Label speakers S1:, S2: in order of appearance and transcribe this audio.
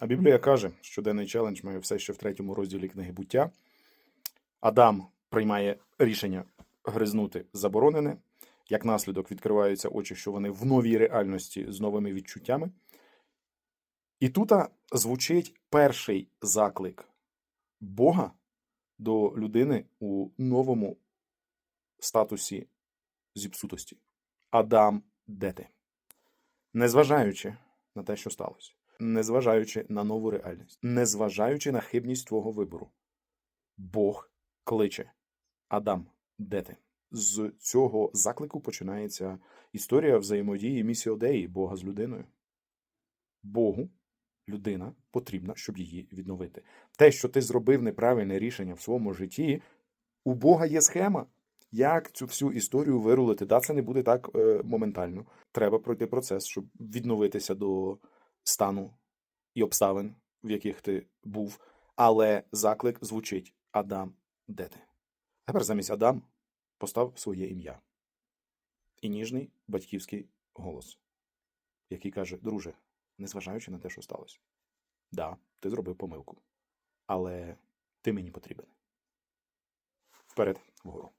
S1: А Біблія каже, що денний челендж має все ще в третьому розділі книги буття. Адам приймає рішення гризнути заборонене. Як наслідок відкриваються очі, що вони в новій реальності з новими відчуттями. І тут звучить перший заклик Бога до людини у новому статусі зіпсутості. Адам, де ти? Незважаючи на те, що сталося, незважаючи на нову реальність, незважаючи на хибність твого вибору, Бог кличе Адам, де ти? З цього заклику починається історія взаємодії місіодеї Бога з людиною. Богу людина потрібна, щоб її відновити. Те, що ти зробив неправильне рішення в своєму житті, у Бога є схема. Як цю всю історію вирулити? Да, це не буде так е, моментально. Треба пройти процес, щоб відновитися до стану і обставин, в яких ти був. Але заклик звучить: Адам, де ти? Тепер замість Адам постав своє ім'я. І ніжний батьківський голос, який каже: Друже, незважаючи на те, що сталося, да, ти зробив помилку, але ти мені потрібен. Вперед, вгору.